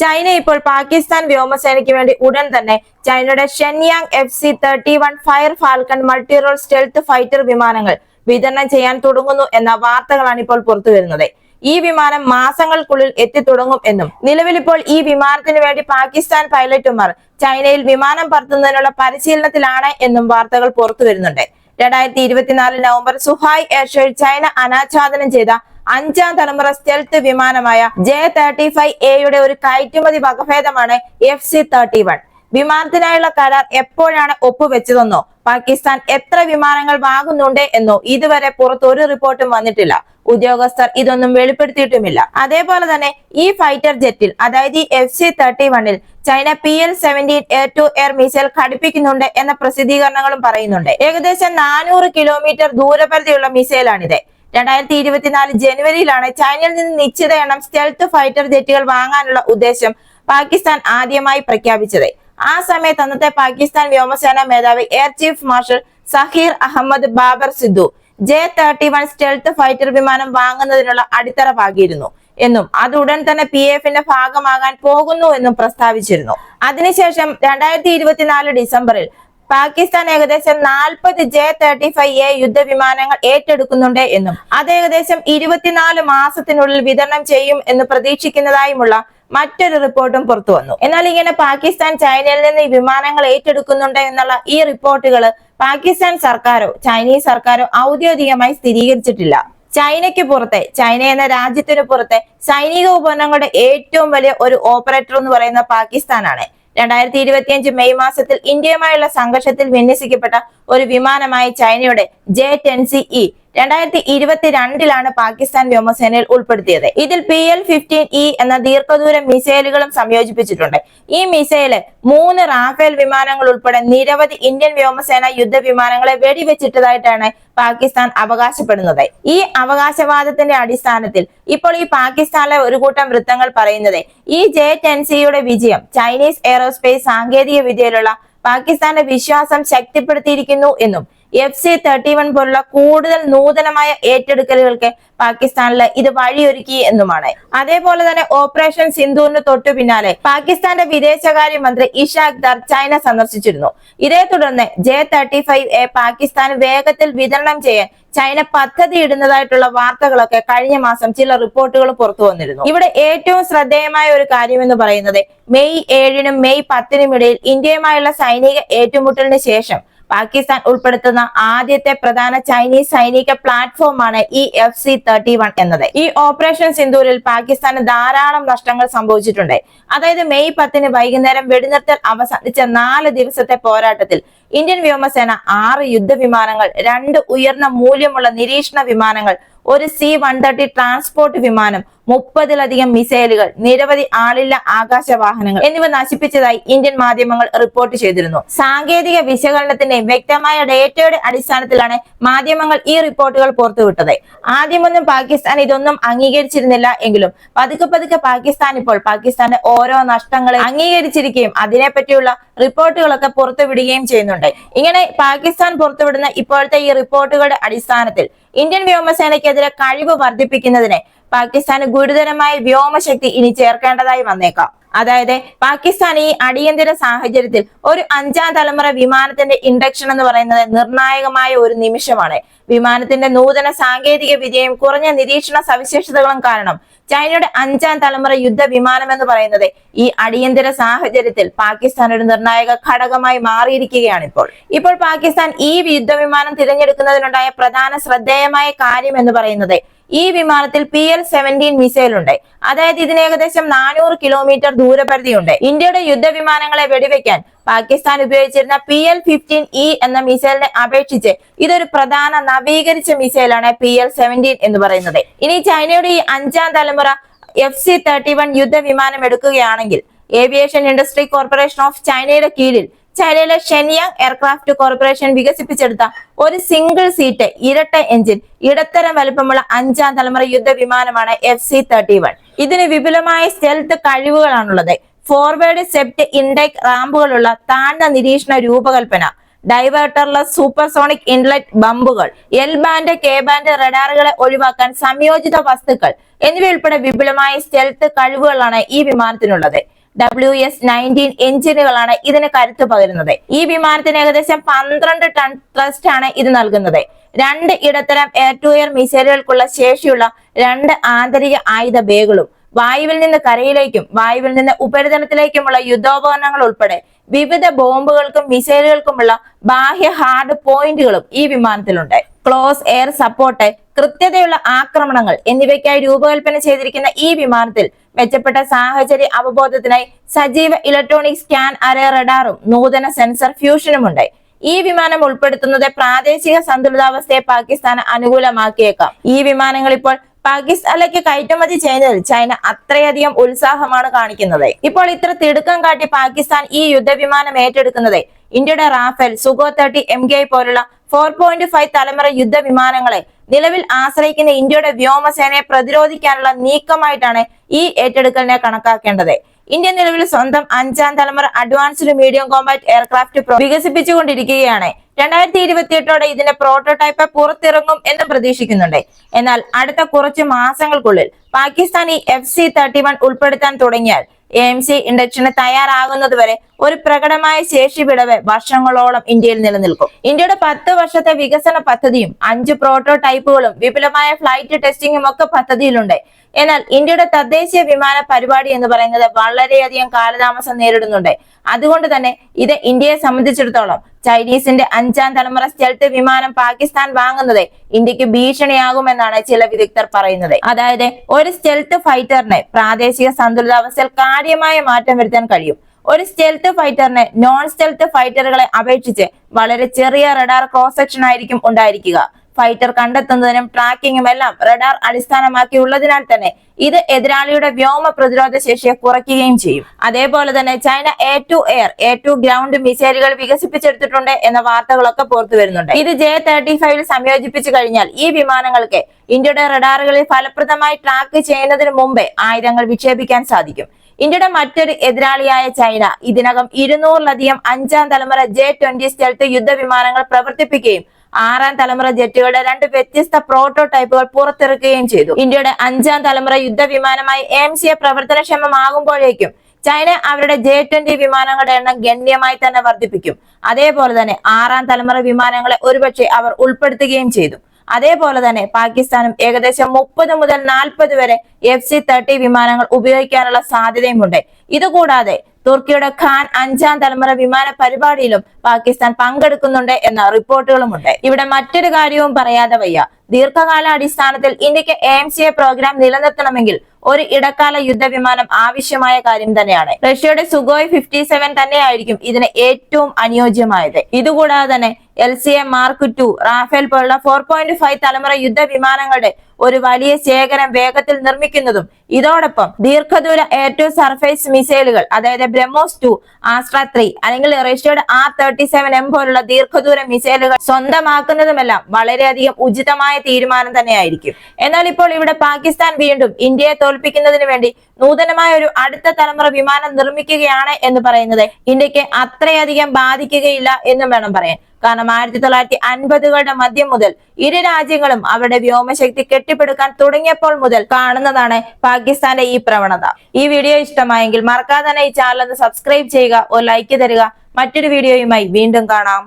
China ഇപ്പോൾ പാകിസ്ഥാൻ വ്യോമസേനയ്ക്ക് വേണ്ടി ഉടൻ തന്നെ ചൈനയുടെ Shenyang F C thirty one fire falcon multirole stealth fighter വിമാനങ്ങൾ വിതരണം ചെയ്യാൻ തുടങ്ങുന്നു എന്ന വാർത്തകളാണ് ഇപ്പോൾ പുറത്തു വരുന്നത്. ഈ വിമാനം മാസങ്ങൾക്കുള്ളിൽ എത്തിത്തുടങ്ങും എന്നും നിലവിൽ ഇപ്പോൾ ഈ വിമാനത്തിന് വേണ്ടി പാകിസ്ഥാൻ പൈലറ്റുമാർ ചൈനയിൽ വിമാനം പറത്തുന്നതിനുള്ള പരിശീലനത്തിലാണ് എന്നും വാർത്തകൾ പുറത്തു വരുന്നുണ്ട്. രണ്ടായിരത്തി ഇരുപത്തിനാല് നവംബർ സുഹായ് എയർഷോയിൽ ചൈന അനാച്ഛാദനം ചെയ്ത അഞ്ചാം തലമുറ സ്റ്റെൽത്ത് വിമാനമായ ജെ തേർട്ടി ഫൈവ് എയുടെ ഒരു കയറ്റുമതി വകഭേദമാണ് എഫ് സി തേർട്ടി വൺ വിമാനത്തിനായുള്ള കരാർ എപ്പോഴാണ് ഒപ്പുവെച്ചതെന്നോ പാകിസ്ഥാൻ എത്ര വിമാനങ്ങൾ വാങ്ങുന്നുണ്ട് എന്നോ ഇതുവരെ പുറത്ത് ഒരു റിപ്പോർട്ടും വന്നിട്ടില്ല. ഉദ്യോഗസ്ഥർ ഇതൊന്നും വെളിപ്പെടുത്തിയിട്ടുമില്ല. അതേപോലെ തന്നെ ഈ ഫൈറ്റർ ജെറ്റിൽ അതായത് എഫ് സി തേർട്ടി വണ്ണിൽ China P L seventeen air to air missile ഘടിപ്പിക്കുന്നുണ്ട് എന്ന പ്രസിദ്ധീകരണങ്ങളും പറയുന്നുണ്ട്. ഏകദേശം നാനൂറ് കിലോമീറ്റർ ദൂരപരിധിയുള്ള മിസൈലാണിത് രണ്ടായിരത്തി ഇരുപത്തിനാല് ജനുവരിയിലാണ് ചൈനയിൽ നിന്ന് നിശ്ചിത എണ്ണം സ്റ്റെൽത്ത് ഫൈറ്റർ ജെറ്റുകൾ വാങ്ങാനുള്ള ഉദ്ദേശം പാകിസ്ഥാൻ ആദ്യമായി പ്രഖ്യാപിച്ചത്. ആ സമയത്ത് അന്നത്തെ പാകിസ്ഥാൻ വ്യോമസേന മേധാവി air chief marshal Zaheer Ahmed Babar Sidhu J thirty one stealth fighter വിമാനം വാങ്ങുന്നതിനുള്ള അടിത്തറ പാകിയിരുന്നു എന്നും അത് ഉടൻ തന്നെ പി എഫിന്റെ ഭാഗമാകാൻ പോകുന്നു എന്നും പ്രസ്താവിച്ചിരുന്നു. അതിനുശേഷം രണ്ടായിരത്തി ഇരുപത്തിനാല് ഡിസംബറിൽ പാകിസ്ഥാൻ ഏകദേശം നാൽപ്പത് ജെ തേർട്ടി ഫൈവ് എ യുദ്ധവിമാനങ്ങൾ ഏറ്റെടുക്കുന്നുണ്ട് എന്നും അത് ഏകദേശം ഇരുപത്തിനാല് മാസത്തിനുള്ളിൽ വിതരണം ചെയ്യും എന്ന് പ്രതീക്ഷിക്കുന്നതായുമുള്ള മറ്റൊരു റിപ്പോർട്ടും പുറത്തു വന്നു. എന്നാൽ ഇങ്ങനെ പാകിസ്ഥാൻ ചൈനയിൽ നിന്ന് ഈ വിമാനങ്ങൾ ഏറ്റെടുക്കുന്നുണ്ട് എന്നുള്ള ഈ റിപ്പോർട്ടുകൾ പാകിസ്ഥാൻ സർക്കാരോ ചൈനീസ് സർക്കാരോ ഔദ്യോഗികമായി സ്ഥിരീകരിച്ചിട്ടില്ല. ചൈനയ്ക്ക് പുറത്തെ ചൈന എന്ന രാജ്യത്തിന് പുറത്തെ സൈനിക ഉപകരണങ്ങളുടെ ഏറ്റവും വലിയ ഒരു ഓപ്പറേറ്റർ എന്ന് പറയുന്ന പാകിസ്ഥാനാണ്. രണ്ടായിരത്തി ഇരുപത്തിയഞ്ച് മെയ് മാസത്തിൽ ഇന്ത്യയുമായുള്ള സംഘർഷത്തിൽ വിന്യസിക്കപ്പെട്ട ഒരു വിമാനമായി ചൈനയുടെ ജെ ടെൻ സി ഇ രണ്ടായിരത്തി ഇരുപത്തിരണ്ടിലാണ് പാകിസ്ഥാൻ വ്യോമസേനയിൽ ഉൾപ്പെടുത്തിയത്. ഇതിൽ പി എൽ ഫിഫ്റ്റീൻ ഇ എന്ന ദീർഘദൂര മിസൈലുകളും സംയോജിപ്പിച്ചിട്ടുണ്ട്. ഈ മിസൈൽ മൂന്ന് റാഫേൽ വിമാനങ്ങൾ ഉൾപ്പെടെ നിരവധി ഇന്ത്യൻ വ്യോമസേന യുദ്ധ വിമാനങ്ങളെ വെടിവെച്ചിട്ടതായിട്ടാണ് പാകിസ്ഥാൻ അവകാശപ്പെടുന്നത്. ഈ അവകാശവാദത്തിന്റെ അടിസ്ഥാനത്തിൽ ഇപ്പോൾ ഈ പാകിസ്ഥാനിലെ ഒരു കൂട്ടം വൃത്തങ്ങൾ പറയുന്നത് ഈ ജെ ടെൻ സിയുടെ വിജയം ചൈനീസ് എയറോസ്പേസ് സാങ്കേതിക വിദ്യയിലുള്ള പാകിസ്ഥാന്റെ വിശ്വാസം ശക്തിപ്പെടുത്തിയിരിക്കുന്നു എന്നും എഫ് സി തേർട്ടി വൺ പോലുള്ള കൂടുതൽ നൂതനമായ ഏറ്റെടുക്കലുകൾക്ക് പാകിസ്ഥാനിൽ ഇത് വഴിയൊരുക്കി എന്നുമാണ്. അതേപോലെ തന്നെ ഓപ്പറേഷൻ സിന്ധുവിന് തൊട്ടു പിന്നാലെ പാകിസ്ഥാന്റെ വിദേശകാര്യമന്ത്രി ഇഷാഖ് ദർ ചൈന സന്ദർശിച്ചിരുന്നു. ഇതേ തുടർന്ന് J thirty five A Pakistan വേഗത്തിൽ വിതരണം ചെയ്യാൻ ചൈന പദ്ധതി ഇടുന്നതായിട്ടുള്ള വാർത്തകളൊക്കെ കഴിഞ്ഞ മാസം ചില റിപ്പോർട്ടുകൾ പുറത്തു വന്നിരുന്നു. ഇവിടെ ഏറ്റവും ശ്രദ്ധേയമായ ഒരു കാര്യം എന്ന് പറയുന്നത് മെയ് ഏഴിനും മെയ് പത്തിനും ഇടയിൽ ഇന്ത്യയുമായുള്ള സൈനിക ഏറ്റുമുട്ടലിന് ശേഷം പാകിസ്ഥാൻ ഉൾപ്പെടുത്തുന്ന ആദ്യത്തെ പ്രധാന ചൈനീസ് സൈനിക പ്ലാറ്റ്ഫോമാണ് ഈ എഫ് സി തേർട്ടി വൺ എന്നത്. ഈ ഓപ്പറേഷൻ സിന്ധൂരിൽ പാകിസ്ഥാന് ധാരാളം നഷ്ടങ്ങൾ സംഭവിച്ചിട്ടുണ്ട്. അതായത് മെയ് പത്തിന് വൈകുന്നേരം വെടിനിർത്തൽ അവസാനിച്ച നാല് ദിവസത്തെ പോരാട്ടത്തിൽ ഇന്ത്യൻ വ്യോമസേന ആറ് യുദ്ധവിമാനങ്ങൾ രണ്ട് ഉയർന്ന മൂല്യമുള്ള നിരീക്ഷണ വിമാനങ്ങൾ ഒരു സി വൺ തേർട്ടി ട്രാൻസ്പോർട്ട് വിമാനം മുപ്പതിലധികം മിസൈലുകൾ നിരവധി ആളില്ല ആകാശ വാഹനങ്ങൾ എന്നിവ നശിപ്പിച്ചതായി ഇന്ത്യൻ മാധ്യമങ്ങൾ റിപ്പോർട്ട് ചെയ്തിരുന്നു. സാങ്കേതിക വിശകലനത്തിന്റെ വ്യക്തമായ ഡേറ്റയുടെ അടിസ്ഥാനത്തിലാണ് മാധ്യമങ്ങൾ ഈ റിപ്പോർട്ടുകൾ പുറത്തുവിട്ടത്. ആദ്യമൊന്നും പാകിസ്ഥാൻ ഇതൊന്നും അംഗീകരിച്ചിരുന്നില്ല എങ്കിലും പതുക്കെ പതുക്കെ പാകിസ്ഥാൻ ഇപ്പോൾ പാകിസ്ഥാന്റെ ഓരോ നഷ്ടങ്ങളെ അംഗീകരിച്ചിരിക്കുകയും അതിനെപ്പറ്റിയുള്ള റിപ്പോർട്ടുകളൊക്കെ പുറത്തുവിടുകയും ചെയ്യുന്നുണ്ട്. ഇങ്ങനെ പാകിസ്ഥാൻ പുറത്തുവിടുന്ന ഇപ്പോഴത്തെ ഈ റിപ്പോർട്ടുകളുടെ അടിസ്ഥാനത്തിൽ ഇന്ത്യൻ വ്യോമസേനയ്ക്കെതിരെ കഴിവ് വർദ്ധിപ്പിക്കുന്നതിന് പാകിസ്ഥാന് ഗുരുതരമായ വ്യോമശക്തി ഇനി ചേർക്കേണ്ടതായി വന്നേക്കാം. അതായത് പാകിസ്ഥാൻ ഈ അടിയന്തര സാഹചര്യത്തിൽ ഒരു അഞ്ചാം തലമുറ വിമാനത്തിന്റെ ഇൻഡക്ഷൻ എന്ന് പറയുന്നത് നിർണായകമായ ഒരു നിമിഷമാണ്. വിമാനത്തിന്റെ നൂതന സാങ്കേതിക വിദ്യയും കുറഞ്ഞ നിരീക്ഷണ സവിശേഷതകളും കാരണം ചൈനയുടെ അഞ്ചാം തലമുറ യുദ്ധ വിമാനം എന്ന് പറയുന്നത് ഈ അടിയന്തര സാഹചര്യത്തിൽ പാകിസ്ഥാൻ ഒരു നിർണായക ഘടകമായി മാറിയിരിക്കുകയാണ് ഇപ്പോൾ ഇപ്പോൾ പാകിസ്ഥാൻ ഈ യുദ്ധവിമാനം തിരഞ്ഞെടുക്കുന്നതിനുണ്ടായ പ്രധാന ശ്രദ്ധേയമായ കാര്യം എന്ന് പറയുന്നത് ഈ വിമാനത്തിൽ പി എൽ സെവന്റീൻ മിസൈൽ ഉണ്ട് അതായത് ഇതിന് ഏകദേശം നാനൂറ് കിലോമീറ്റർ ദൂരപരിധിയുണ്ട്. ഇന്ത്യയുടെ യുദ്ധവിമാനങ്ങളെ വെടിവെക്കാൻ പാകിസ്ഥാൻ ഉപയോഗിച്ചിരുന്ന പി എൽ ഫിഫ്റ്റീൻ ഇ എന്ന മിസൈലിനെ അപേക്ഷിച്ച് ഇതൊരു പ്രധാന നവീകരിച്ച മിസൈലാണ് പി എൽ സെവന്റീൻ എന്ന് പറയുന്നത്. ഇനി ചൈനയുടെ ഈ അഞ്ചാം തലമുറ എഫ് സി തേർട്ടി വൺ യുദ്ധവിമാനം എടുക്കുകയാണെങ്കിൽ ഏവിയേഷൻ ഇൻഡസ്ട്രി കോർപ്പറേഷൻ ഓഫ് ചൈനയുടെ കീഴിൽ ചൈനയിലെ ഷെൻയാങ് എയർക്രാഫ്റ്റ് കോർപ്പറേഷൻ വികസിപ്പിച്ചെടുത്ത ഒരു സിംഗിൾ സീറ്റ് ഇരട്ട എഞ്ചിൻ ഇടത്തരം വലുപ്പമുള്ള അഞ്ചാം തലമുറ യുദ്ധ വിമാനമാണ് എഫ് സി തേർട്ടി വൺ. ഇതിന് വിപുലമായ സ്റ്റെൽത്ത് കഴിവുകളാണുള്ളത്. ഫോർവേഡ് സെപ്റ്റ് ഇൻഡെക് റാമ്പുകളുള്ള താഴ്ന്ന നിരീക്ഷണ രൂപകൽപ്പന ഡൈവേർട്ടർലെസ് സൂപ്പർസോണിക് ഇൻലെറ്റ് ബമ്പുകൾ എൽ ബാൻഡ് കെ ബാൻഡ് റഡാറുകളെ ഒഴിവാക്കാൻ സംയോജിത വസ്തുക്കൾ എന്നിവയുൾപ്പെടെ വിപുലമായ സ്റ്റെൽത്ത് കഴിവുകളാണ് ഈ വിമാനത്തിനുള്ളത്. ഡബ്ല്യു എസ് നയന്റീൻ എഞ്ചിനുകളാണ് ഇതിന് കരുത്ത് പകരുന്നത്. ഈ വിമാനത്തിന് ഏകദേശം പന്ത്രണ്ട് ടൺ ത്രസ്റ്റ് ആണ് ഇത് നൽകുന്നത്. രണ്ട് ഇടത്തരം എയർ ടു എയർ മിസൈലുകൾക്കുള്ള ശേഷിയുള്ള രണ്ട് ആന്തരിക ആയുധ ബേകളും വായുവിൽ നിന്ന് കരയിലേക്കും വായുവിൽ നിന്ന് ഉപരിതലത്തിലേക്കുമുള്ള യുദ്ധോപകരണങ്ങൾ ഉൾപ്പെടെ വിവിധ ബോംബുകൾക്കും മിസൈലുകൾക്കുമുള്ള ബാഹ്യ ഹാർഡ് പോയിന്റുകളും ഈ വിമാനത്തിലുണ്ട്. ക്ലോസ് എയർ സപ്പോർട്ട് കൃത്യതയുള്ള ആക്രമണങ്ങൾ എന്നിവയ്ക്കായി രൂപകൽപ്പന ചെയ്തിരിക്കുന്ന ഈ വിമാനത്തിൽ മെച്ചപ്പെട്ട സാഹചര്യ അവബോധത്തിനായി സജീവ ഇലക്ട്രോണിക് സ്കാൻ അറേ റഡാറും നൂതന സെൻസർ ഫ്യൂഷനുമുണ്ട് ഈ വിമാനം ഉൾപ്പെടുത്തുന്നത് പ്രാദേശിക സന്തുലിതാവസ്ഥയെ പാകിസ്ഥാന് അനുകൂലമാക്കിയേക്കാം. ഈ വിമാനങ്ങൾ ഇപ്പോൾ പാകിസ്ഥാനിലേക്ക് കയറ്റുമതി ചെയ്യുന്നതിൽ ചൈന അത്രയധികം ഉത്സാഹമാണ് കാണിക്കുന്നത്. ഇപ്പോൾ ഇത്ര തിടുക്കം കാട്ടി പാകിസ്ഥാൻ ഈ യുദ്ധവിമാനം ഏറ്റെടുക്കുന്നത് ഇന്ത്യയുടെ Rafale Sukhoi thirty M K പോലുള്ള ഫോർ പോയിന്റ് ഫൈവ് തലമുറ യുദ്ധവിമാനങ്ങളെ നിലവിൽ ആശ്രയിക്കുന്ന ഇന്ത്യയുടെ വ്യോമസേനയെ പ്രതിരോധിക്കാനുള്ള നീക്കമായിട്ടാണ് ഈ ഏറ്റെടുക്കലിനെ കണക്കാക്കേണ്ടത്. ഇന്ത്യ നിലവിൽ സ്വന്തം അഞ്ചാം തലമുറ അഡ്വാൻസ്ഡ് മീഡിയം കോമ്പാറ്റ് എയർക്രാഫ്റ്റ് വികസിപ്പിച്ചുകൊണ്ടിരിക്കുകയാണ്. രണ്ടായിരത്തി ഇരുപത്തിയെട്ടോടെ ഇതിന്റെ പ്രോട്ടോടൈപ്പ് പുറത്തിറങ്ങും എന്ന് പ്രതീക്ഷിക്കുന്നുണ്ട്. എന്നാൽ അടുത്ത കുറച്ച് മാസങ്ങൾക്കുള്ളിൽ പാകിസ്ഥാൻ ഈ എഫ് സി തേർട്ടി വൺ ഉൾപ്പെടുത്താൻ തുടങ്ങിയാൽ എ സി ഇൻഡക്ഷന് തയ്യാറാകുന്നതുവരെ ഒരു പ്രകടമായ ശേഷി വിടവ് വർഷങ്ങളോളം ഇന്ത്യയിൽ നിലനിൽക്കും. ഇന്ത്യയുടെ പത്ത് വർഷത്തെ വികസന പദ്ധതിയും അഞ്ച് പ്രോട്ടോടൈപ്പുകളും വിപുലമായ ഫ്ലൈറ്റ് ടെസ്റ്റിംഗും ഒക്കെ പദ്ധതിയിലുണ്ട്. എന്നാൽ ഇന്ത്യയുടെ തദ്ദേശീയ വിമാന പരിപാടി എന്ന് പറയുന്നത് വളരെയധികം കാലതാമസം നേരിടുന്നുണ്ട്. അതുകൊണ്ട് തന്നെ ഇത് ഇന്ത്യയെ സംബന്ധിച്ചിടത്തോളം ചൈനീസിന്റെ അഞ്ചാം തലമുറ സ്റ്റെൽത്ത് വിമാനം പാകിസ്ഥാൻ വാങ്ങുന്നത് ഇന്ത്യയ്ക്ക് ഭീഷണിയാകുമെന്നാണ് ചില വിദഗ്ധർ പറയുന്നത്. അതായത് ഒരു സ്റ്റെൽത്ത് ഫൈറ്ററിന് പ്രാദേശിക സന്തുലിതാവസ്ഥയിൽ കാര്യമായ മാറ്റം വരുത്താൻ കഴിയും. ഒരു സ്റ്റെൽത്ത് ഫൈറ്ററിന് നോൺ സ്റ്റെൽത്ത് ഫൈറ്ററുകളെ അപേക്ഷിച്ച് വളരെ ചെറിയ റഡാർ ക്രോസ് സെക്ഷൻ ആയിരിക്കും ഉണ്ടായിരിക്കുക. ഫൈറ്റർ കണ്ടെത്തുന്നതിനും ട്രാക്കിങ്ങും എല്ലാം റഡാർ അടിസ്ഥാനമാക്കിയുള്ളതിനാൽ തന്നെ ഇത് എതിരാളിയുടെ വ്യോമ പ്രതിരോധ ശേഷിയെ കുറയ്ക്കുകയും ചെയ്യും. അതേപോലെ തന്നെ China A to air A to ground മിസൈലുകൾ വികസിപ്പിച്ചെടുത്തിട്ടുണ്ട് എന്ന വാർത്തകളൊക്കെ പുറത്തു വരുന്നുണ്ട്. ഇത് ജെ തേർട്ടി ഫൈവിൽ സംയോജിപ്പിച്ചു കഴിഞ്ഞാൽ ഈ വിമാനങ്ങൾക്ക് ഇന്ത്യയുടെ റഡാറുകളിൽ ഫലപ്രദമായി ട്രാക്ക് ചെയ്യുന്നതിന് മുമ്പേ ആയുധങ്ങൾ വിക്ഷേപിക്കാൻ സാധിക്കും. ഇന്ത്യയുടെ മറ്റൊരു എതിരാളിയായ ചൈന. ഇതിനകം ഇരുന്നൂറിലധികം അഞ്ചാം തലമുറ ജെ ട്വന്റി സ്റ്റെൽത്ത് യുദ്ധവിമാനങ്ങൾ പ്രവർത്തിപ്പിക്കുകയും ആറാം തലമുറ ജെറ്റുകളുടെ രണ്ട് വ്യത്യസ്ത പ്രോട്ടോടൈപ്പുകൾ പുറത്തിറക്കുകയും ചെയ്തു. ഇന്ത്യയുടെ അഞ്ചാം തലമുറ യുദ്ധവിമാനമായി സി എ പ്രവർത്തനക്ഷമമാകുമ്പോഴേക്കും ചൈന അവരുടെ ജെ ട്വന്റി വിമാനങ്ങളുടെ എണ്ണം ഗണ്യമായി തന്നെ വർദ്ധിപ്പിക്കും. അതേപോലെ തന്നെ ആറാം തലമുറ വിമാനങ്ങളെ ഒരുപക്ഷെ അവർ ഉൾപ്പെടുത്തുകയും ചെയ്തു. അതേപോലെ തന്നെ പാകിസ്ഥാനും ഏകദേശം മുപ്പത് മുതൽ നാൽപ്പത് വരെ എഫ് സി തേർട്ടി വിമാനങ്ങൾ ഉപയോഗിക്കാനുള്ള സാധ്യതയുമുണ്ട്. ഇതുകൂടാതെ തുർക്കിയുടെ ഖാൻ അഞ്ചാം തലമുറ വിമാന പരിപാടിയിലും പാകിസ്ഥാൻ പങ്കെടുക്കുന്നുണ്ട് എന്ന റിപ്പോർട്ടുകളുമുണ്ട്. ഇവിടെ മറ്റൊരു കാര്യവും പറയാതെ വയ്യ. ദീർഘകാല അടിസ്ഥാനത്തിൽ ഇന്ത്യയ്ക്ക് എം സി എ പ്രോഗ്രാം നിലനിർത്തണമെങ്കിൽ ഒരു ഇടക്കാല യുദ്ധവിമാനം ആവശ്യമായ കാര്യം തന്നെയാണ്. റഷ്യയുടെ സുഗോയ് ഫിഫ്റ്റി സെവൻ തന്നെയായിരിക്കും ഇതിന് ഏറ്റവും അനുയോജ്യമായത്. ഇതുകൂടാതെ തന്നെ L C A mark two Rafale പോലുള്ള ഫോർ പോയിന്റ് ഫൈവ് തലമുറ യുദ്ധവിമാനങ്ങളുടെ ഒരു വലിയ ശേഖരം വേഗത്തിൽ നിർമ്മിക്കുന്നതും ഇതോടൊപ്പം ദീർഘദൂര എയർ ടു സർഫേസ് മിസൈലുകൾ അതായത് ബ്രഹ്മോസ് ടു ആസ്ട്ര ത്രീ അല്ലെങ്കിൽ റഷ്യയുടെ ആർ തേർട്ടി സെവൻ എം പോലുള്ള ദീർഘദൂര മിസൈലുകൾ സ്വന്തമാക്കുന്നതുമെല്ലാം വളരെയധികം ഉചിതമായ തീരുമാനം തന്നെയായിരിക്കും. എന്നാൽ ഇപ്പോൾ ഇവിടെ പാകിസ്ഥാൻ വീണ്ടും ഇന്ത്യയെ തോൽപ്പിക്കുന്നതിന് വേണ്ടി നൂതനമായ ഒരു അടുത്ത തലമുറ വിമാനം നിർമ്മിക്കുകയാണ് എന്ന് പറയുന്നത് ഇന്ത്യയ്ക്ക് അത്രയധികം ബാധിക്കുകയില്ല എന്നും വേണം പറയാൻ. കാരണം ആയിരത്തി തൊള്ളായിരത്തി അൻപതുകളുടെ മധ്യം മുതൽ ഇരു രാജ്യങ്ങളും അവരുടെ വ്യോമശക്തി കെട്ടിപ്പടുക്കാൻ തുടങ്ങിയപ്പോൾ മുതൽ കാണുന്നതാണ് പാകിസ്ഥാന്റെ ഈ പ്രവണത. ഈ വീഡിയോ ഇഷ്ടമായെങ്കിൽ മറക്കാതെ തന്നെ ഈ ചാനൽ ഒന്ന് സബ്സ്ക്രൈബ് ചെയ്യുക ഒരു ലൈക്ക് തരിക. മറ്റൊരു വീഡിയോയുമായി വീണ്ടും കാണാം.